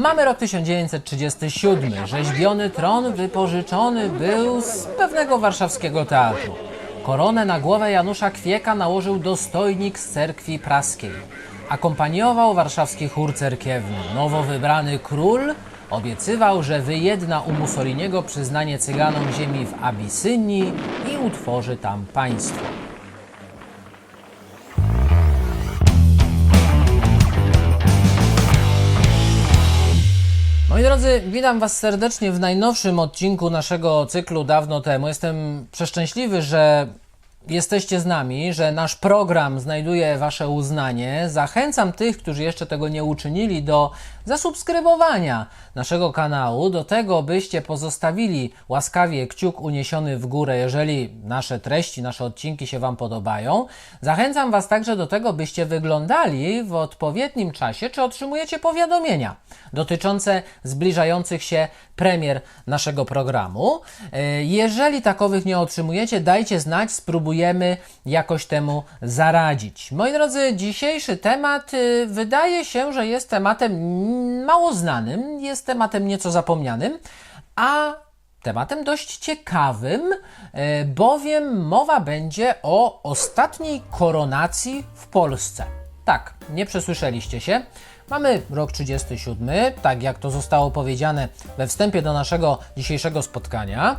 Mamy rok 1937. Rzeźbiony tron wypożyczony był z pewnego warszawskiego teatru. Koronę na głowę Janusza Kwieka nałożył dostojnik z cerkwi praskiej. Akompaniował warszawski chór cerkiewny. Nowo wybrany król obiecywał, że wyjedna u Mussoliniego przyznanie cyganom ziemi w Abysynii i utworzy tam państwo. Moi drodzy, witam Was serdecznie w najnowszym odcinku naszego cyklu dawno temu. Jestem przeszczęśliwy, że jesteście z nami, że nasz program znajduje Wasze uznanie. Zachęcam tych, którzy jeszcze tego nie uczynili, do zasubskrybowania naszego kanału, do tego, byście pozostawili łaskawie kciuk uniesiony w górę, jeżeli nasze treści, nasze odcinki się Wam podobają. Zachęcam Was także do tego, byście wyglądali w odpowiednim czasie, czy otrzymujecie powiadomienia dotyczące zbliżających się premier naszego programu. E, Jeżeli takowych nie otrzymujecie, dajcie znać, spróbujemy jakoś temu zaradzić. Moi drodzy, dzisiejszy temat y, wydaje się, że jest tematem mało znanym, jest tematem nieco zapomnianym, a tematem dość ciekawym, e, bowiem mowa będzie o ostatniej koronacji w Polsce. Tak, nie przesłyszeliście się. Mamy rok 37, tak jak to zostało powiedziane we wstępie do naszego dzisiejszego spotkania.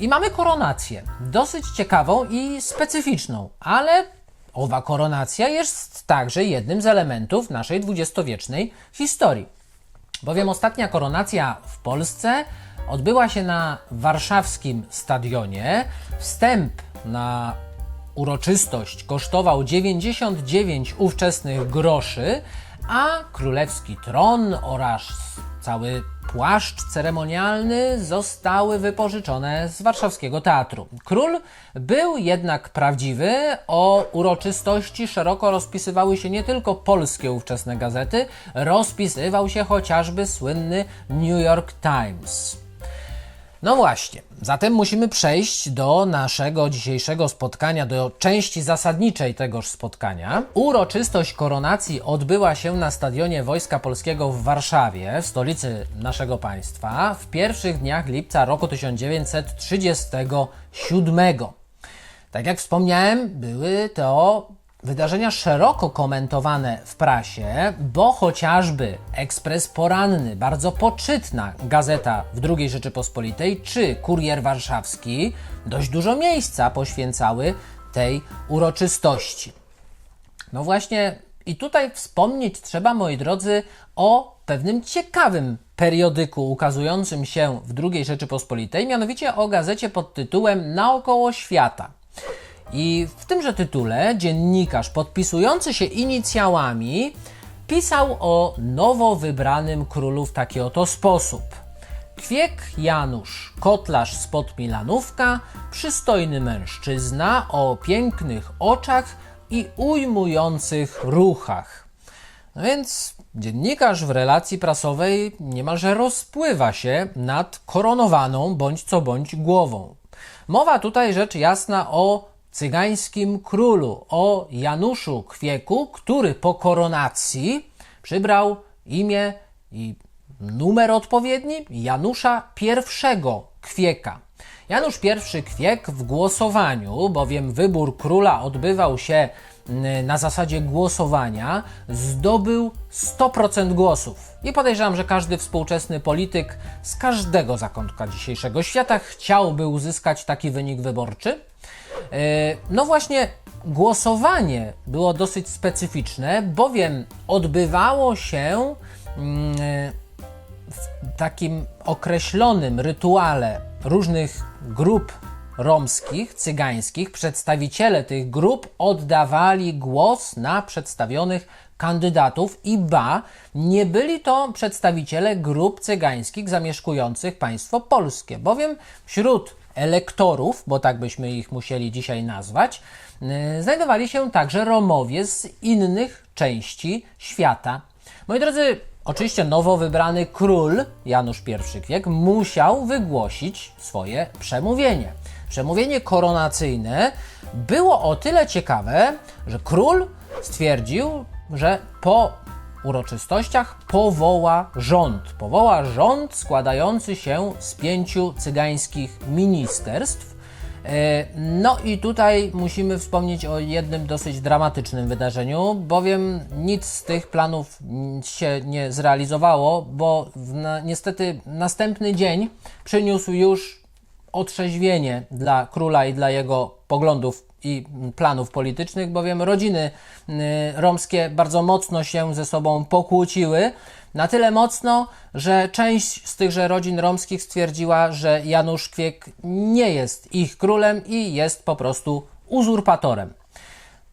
I mamy koronację, dosyć ciekawą i specyficzną, ale owa koronacja jest także jednym z elementów naszej dwudziestowiecznej historii. Bowiem ostatnia koronacja w Polsce odbyła się na warszawskim stadionie. Wstęp na uroczystość kosztował 99 ówczesnych groszy, a królewski tron oraz cały płaszcz ceremonialny zostały wypożyczone z warszawskiego teatru. Król był jednak prawdziwy, o uroczystości szeroko rozpisywały się nie tylko polskie ówczesne gazety, rozpisywał się chociażby słynny New York Times. No właśnie, zatem musimy przejść do naszego dzisiejszego spotkania, do części zasadniczej tegoż spotkania. Uroczystość koronacji odbyła się na stadionie Wojska Polskiego w Warszawie, w stolicy naszego państwa, w pierwszych dniach lipca roku 1937. Tak jak wspomniałem, były to wydarzenia szeroko komentowane w prasie, bo chociażby Ekspres Poranny, bardzo poczytna gazeta w II Rzeczypospolitej, czy Kurier Warszawski dość dużo miejsca poświęcały tej uroczystości. No właśnie, i tutaj wspomnieć trzeba, moi drodzy, o pewnym ciekawym periodyku ukazującym się w II Rzeczypospolitej, mianowicie o gazecie pod tytułem Naokoło Świata. I w tymże tytule dziennikarz podpisujący się inicjałami pisał o nowo wybranym królu w taki oto sposób. Kwiek Janusz, kotlarz spod Milanówka, przystojny mężczyzna o pięknych oczach i ujmujących ruchach. No więc dziennikarz w relacji prasowej niemalże rozpływa się nad koronowaną bądź co bądź głową. Mowa tutaj rzecz jasna o cygańskim królu, o Januszu Kwieku, który po koronacji przybrał imię i numer odpowiedni Janusza I Kwieka. Janusz I Kwiek w głosowaniu, bowiem wybór króla odbywał się na zasadzie głosowania, zdobył 100% głosów. I podejrzewam, że każdy współczesny polityk z każdego zakątka dzisiejszego świata chciałby uzyskać taki wynik wyborczy. E, No właśnie, głosowanie było dosyć specyficzne, bowiem odbywało się mm, w takim określonym rytuale różnych grup romskich, cygańskich. Przedstawiciele tych grup oddawali głos na przedstawionych kandydatów i ba, nie byli to przedstawiciele grup cygańskich zamieszkujących państwo polskie, bowiem wśród elektorów, bo tak byśmy ich musieli dzisiaj nazwać, yy, znajdowali się także Romowie z innych części świata. Moi drodzy, oczywiście nowo wybrany król Janusz I Kwiek musiał wygłosić swoje przemówienie. Przemówienie koronacyjne było o tyle ciekawe, że król stwierdził, że po uroczystościach powoła rząd. Powoła rząd składający się z pięciu cygańskich ministerstw. E, No i tutaj musimy wspomnieć o jednym dosyć dramatycznym wydarzeniu, bowiem nic z tych planów się nie zrealizowało, bo na, niestety następny dzień przyniósł już otrzeźwienie dla króla i dla jego poglądów i planów politycznych, bowiem rodziny y, romskie bardzo mocno się ze sobą pokłóciły. Na tyle mocno, że część z tychże rodzin romskich stwierdziła, że Janusz Kwiek nie jest ich królem i jest po prostu uzurpatorem.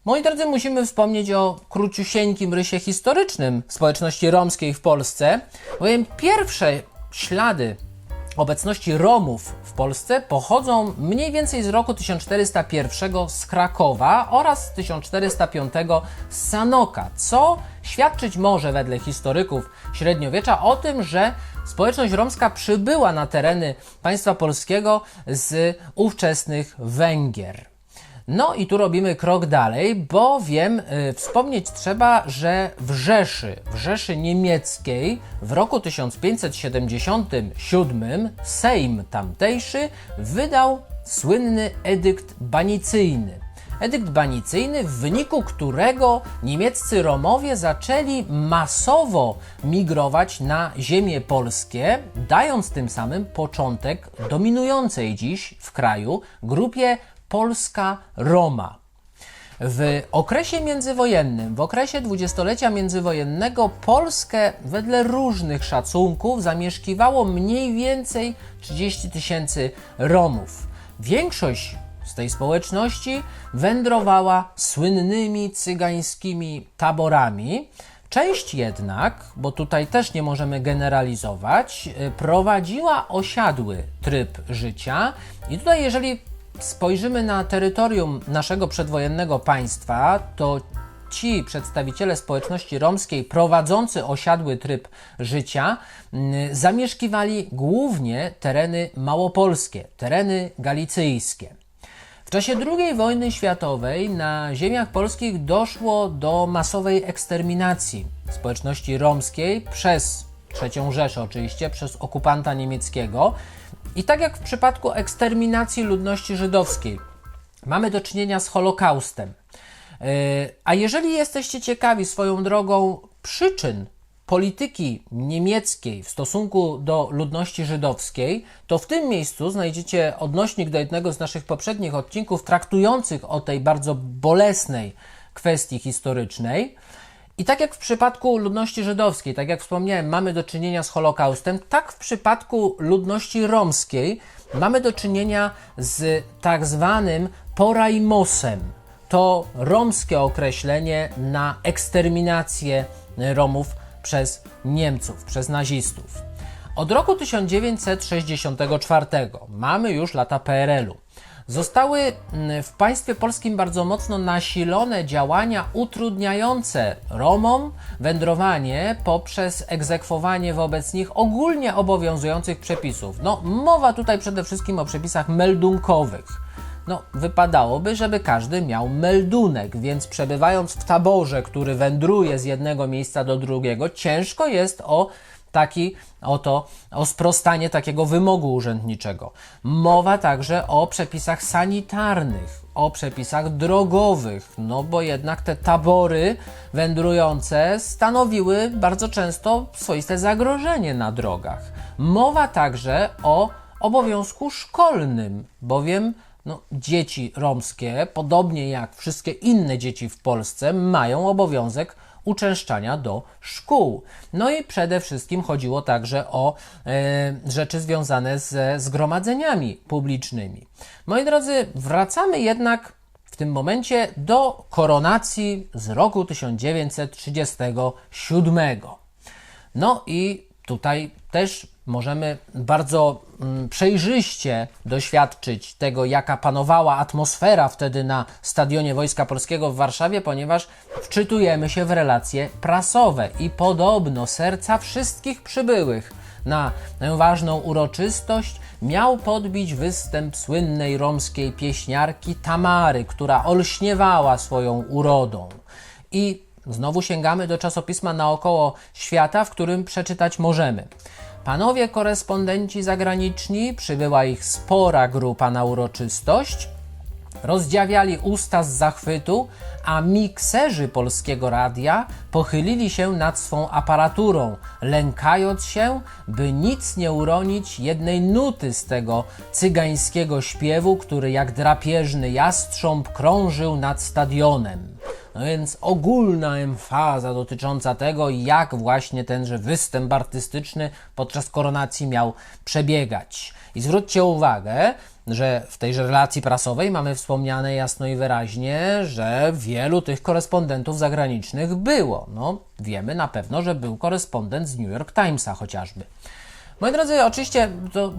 Moi drodzy, musimy wspomnieć o króciusieńkim rysie historycznym społeczności romskiej w Polsce, bowiem pierwsze ślady obecności Romów Polsce pochodzą mniej więcej z roku 1401 z Krakowa oraz 1405 z Sanoka, co świadczyć może wedle historyków średniowiecza o tym, że społeczność romska przybyła na tereny państwa polskiego z ówczesnych Węgier. No i tu robimy krok dalej, bowiem y, wspomnieć trzeba, że w Rzeszy, w Rzeszy niemieckiej w roku 1577 Sejm tamtejszy wydał słynny edykt banicyjny. Edykt banicyjny, w wyniku którego niemieccy Romowie zaczęli masowo migrować na ziemie polskie, dając tym samym początek dominującej dziś w kraju grupie Polska Roma. W okresie międzywojennym, w okresie dwudziestolecia międzywojennego, Polskę wedle różnych szacunków zamieszkiwało mniej więcej 30 tysięcy Romów. Większość z tej społeczności wędrowała słynnymi cygańskimi taborami. Część jednak, bo tutaj też nie możemy generalizować, y, prowadziła osiadły tryb życia. I tutaj, jeżeli spojrzymy na terytorium naszego przedwojennego państwa, to ci przedstawiciele społeczności romskiej prowadzący osiadły tryb życia mm, zamieszkiwali głównie tereny małopolskie, tereny galicyjskie. W czasie II wojny światowej na ziemiach polskich doszło do masowej eksterminacji społeczności romskiej przez III Rzeszę oczywiście, przez okupanta niemieckiego. I tak jak w przypadku eksterminacji ludności żydowskiej, mamy do czynienia z Holokaustem. Yy, A jeżeli jesteście ciekawi swoją drogą przyczyn polityki niemieckiej w stosunku do ludności żydowskiej, to w tym miejscu znajdziecie odnośnik do jednego z naszych poprzednich odcinków traktujących o tej bardzo bolesnej kwestii historycznej. I tak jak w przypadku ludności żydowskiej, tak jak wspomniałem, mamy do czynienia z Holokaustem, tak w przypadku ludności romskiej mamy do czynienia z tak zwanym porajmosem. To romskie określenie na eksterminację Romów przez Niemców, przez nazistów. Od roku 1964 mamy już lata PRL-u. Zostały mm, w państwie polskim bardzo mocno nasilone działania utrudniające Romom wędrowanie poprzez egzekwowanie wobec nich ogólnie obowiązujących przepisów. No, mowa tutaj przede wszystkim o przepisach meldunkowych. No, wypadałoby, żeby każdy miał meldunek, więc przebywając w taborze, który wędruje z jednego miejsca do drugiego, ciężko jest o taki oto o sprostanie takiego wymogu urzędniczego. Mowa także o przepisach sanitarnych, o przepisach drogowych, no bo jednak te tabory wędrujące stanowiły bardzo często swoiste zagrożenie na drogach. Mowa także o obowiązku szkolnym, bowiem no, dzieci romskie, podobnie jak wszystkie inne dzieci w Polsce, mają obowiązek uczęszczania do szkół. No i przede wszystkim chodziło także o e, rzeczy związane ze zgromadzeniami publicznymi. Moi drodzy, wracamy jednak w tym momencie do koronacji z roku 1937. No i tutaj też możemy bardzo mm, przejrzyście doświadczyć tego, jaka panowała atmosfera wtedy na stadionie Wojska Polskiego w Warszawie, ponieważ wczytujemy się w relacje prasowe i podobno serca wszystkich przybyłych na tę ważną uroczystość miał podbić występ słynnej romskiej pieśniarki Tamary, która olśniewała swoją urodą. I Znowu sięgamy do czasopisma naokoło świata, w którym przeczytać możemy. Panowie korespondenci zagraniczni, przybyła ich spora grupa na uroczystość, rozdziawiali usta z zachwytu, a mikserzy polskiego radia pochylili się nad swą aparaturą, lękając się, by nic nie uronić jednej nuty z tego cygańskiego śpiewu, który jak drapieżny jastrząb krążył nad stadionem. No więc ogólna emfaza dotycząca tego, jak właśnie tenże występ artystyczny podczas koronacji miał przebiegać. I zwróćcie uwagę, że w tejże relacji prasowej mamy wspomniane jasno i wyraźnie, że wielu tych korespondentów zagranicznych było. No, wiemy na pewno, że był korespondent z New York Timesa chociażby. Moi drodzy, oczywiście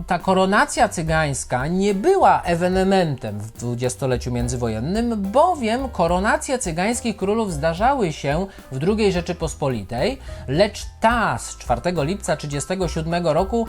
ta koronacja cygańska nie była ewenementem w dwudziestoleciu międzywojennym, bowiem koronacje cygańskich królów zdarzały się w II Rzeczypospolitej, lecz ta z 4 lipca 1937 roku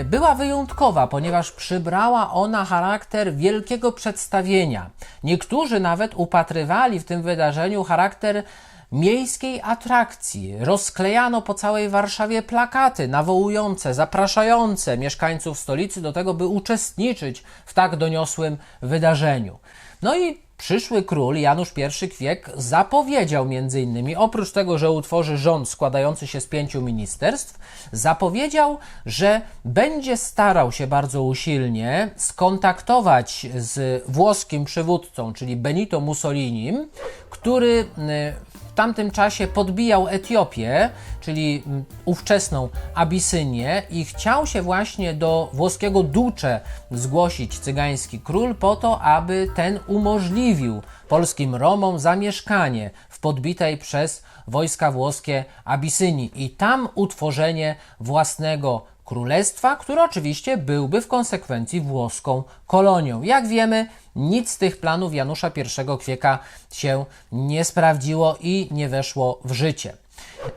y, była wyjątkowa, ponieważ przybrała ona charakter wielkiego przedstawienia. Niektórzy nawet upatrywali w tym wydarzeniu charakter miejskiej atrakcji. Rozklejano po całej Warszawie plakaty nawołujące, zapraszające mieszkańców stolicy do tego, by uczestniczyć w tak doniosłym wydarzeniu. No i przyszły król Janusz I Kwiek zapowiedział między innymi, oprócz tego, że utworzy rząd składający się z pięciu ministerstw, zapowiedział, że będzie starał się bardzo usilnie skontaktować z włoskim przywódcą, czyli Benito Mussolinim, który y, tamtym czasie podbijał Etiopię, czyli mm, ówczesną Abisynię i chciał się właśnie do włoskiego ducze zgłosić cygański król po to, aby ten umożliwił polskim Romom zamieszkanie w podbitej przez wojska włoskie Abysynii i tam utworzenie własnego królestwa, które oczywiście byłby w konsekwencji włoską kolonią. Jak wiemy, nic z tych planów Janusza I Kwieka się nie sprawdziło i nie weszło w życie.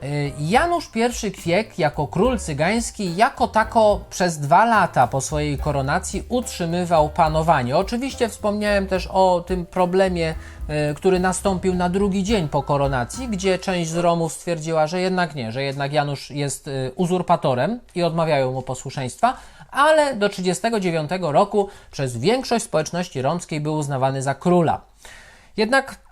Y, Janusz I Kwiek jako król cygański jako tako przez dwa lata po swojej koronacji utrzymywał panowanie. Oczywiście wspomniałem też o tym problemie, y, który nastąpił na drugi dzień po koronacji, gdzie część z Romów stwierdziła, że jednak nie, że jednak Janusz jest y, uzurpatorem i odmawiają mu posłuszeństwa, ale do 1939 roku przez większość społeczności romskiej był uznawany za króla. Jednak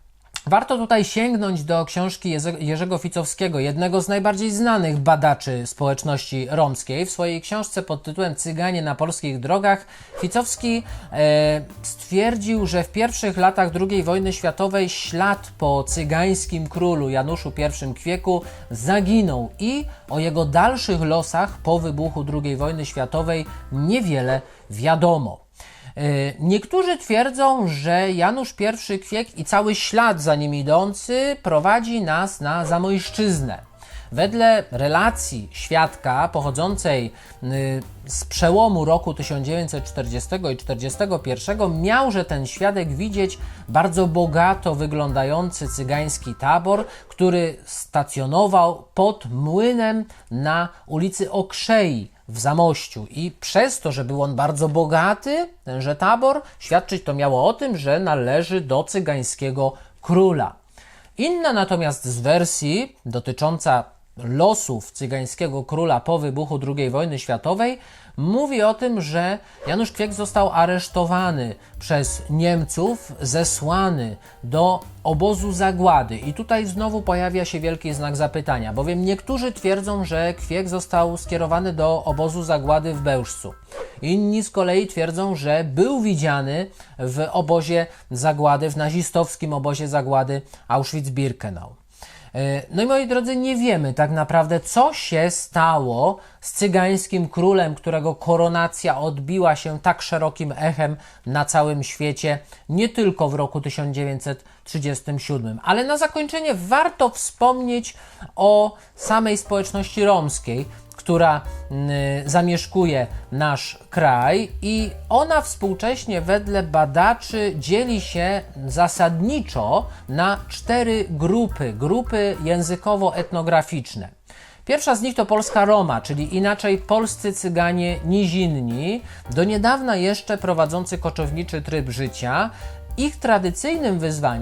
Warto tutaj sięgnąć do książki Jerzego Ficowskiego, jednego z najbardziej znanych badaczy społeczności romskiej. W swojej książce pod tytułem Cyganie na polskich drogach Ficowski e, stwierdził, że w pierwszych latach II wojny światowej ślad po cygańskim królu Januszu I Kwieku zaginął i o jego dalszych losach po wybuchu II wojny światowej niewiele wiadomo. E, niektórzy twierdzą, że Janusz I Kwiek i cały ślad za nim idący prowadzi nas na Zamojszczyznę. Wedle relacji świadka pochodzącej y, z przełomu roku 1940 i 1941 miałże ten świadek widzieć bardzo bogato wyglądający cygański tabor, który stacjonował pod młynem na ulicy Okrzei w Zamościu i przez to, że był on bardzo bogaty, tenże tabor, świadczyć to miało o tym, że należy do cygańskiego króla. Inna natomiast z wersji dotycząca losów cygańskiego króla po wybuchu II wojny światowej mówi o tym, że Janusz Kwiek został aresztowany przez Niemców, zesłany do obozu zagłady. I tutaj znowu pojawia się wielki znak zapytania, bowiem niektórzy twierdzą, że Kwiek został skierowany do obozu zagłady w Bełżcu. Inni z kolei twierdzą, że był widziany w obozie zagłady, w nazistowskim obozie zagłady Auschwitz-Birkenau. E, no i moi drodzy, nie wiemy tak naprawdę, co się stało z cygańskim królem, którego koronacja odbiła się tak szerokim echem na całym świecie, nie tylko w roku 1937. Ale na zakończenie warto wspomnieć o samej społeczności romskiej, która y, zamieszkuje nasz kraj i ona współcześnie wedle badaczy dzieli się zasadniczo na cztery grupy, grupy językowo-etnograficzne. Pierwsza z nich to polska Roma, czyli inaczej polscy cyganie nizinni, do niedawna jeszcze prowadzący koczowniczy tryb życia. Ich tradycyjnym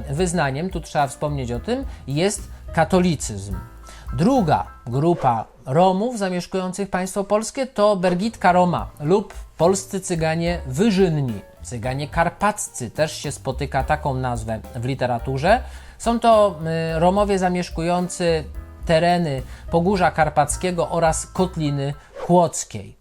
wyznaniem, tu trzeba wspomnieć o tym, jest katolicyzm. Druga grupa Romów zamieszkujących państwo polskie to Bergitka Roma lub polscy Cyganie wyżynni. Cyganie karpaccy też się spotyka taką nazwę w literaturze. Są to y, Romowie zamieszkujący tereny Pogórza Karpackiego oraz Kotliny Chłockiej.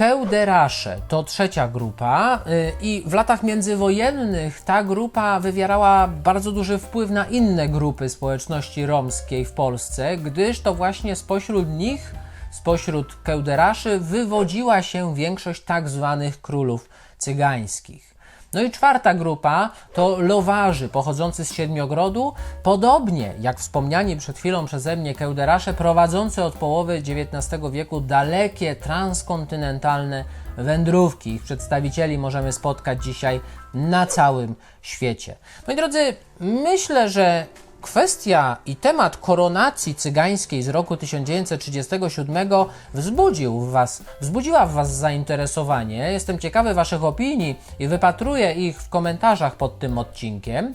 Kełderasze to trzecia grupa y, i w latach międzywojennych ta grupa wywierała bardzo duży wpływ na inne grupy społeczności romskiej w Polsce, gdyż to właśnie spośród nich, spośród kełderaszy wywodziła się większość tak zwanych królów cygańskich. No i czwarta grupa to lowarzy pochodzący z Siedmiogrodu, podobnie jak wspomniani przed chwilą przeze mnie kełderasze, prowadzący od połowy XIX wieku dalekie transkontynentalne wędrówki. Ich przedstawicieli możemy spotkać dzisiaj na całym świecie. Moi drodzy, myślę, że Kwestia i temat koronacji cygańskiej z roku 1937 wzbudził w was, wzbudziła w Was zainteresowanie. Jestem ciekawy Waszych opinii i wypatruję ich w komentarzach pod tym odcinkiem.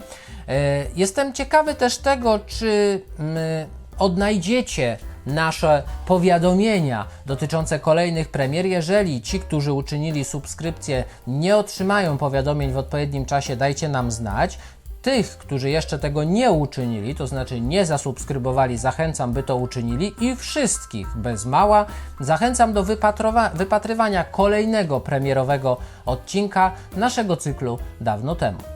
E, Jestem ciekawy też tego, czy mm, odnajdziecie nasze powiadomienia dotyczące kolejnych premier. Jeżeli ci, którzy uczynili subskrypcję, nie otrzymają powiadomień w odpowiednim czasie, dajcie nam znać. Tych, którzy jeszcze tego nie uczynili, to znaczy nie zasubskrybowali, zachęcam, by to uczynili i wszystkich bez mała zachęcam do wypatrywania kolejnego premierowego odcinka naszego cyklu dawno temu.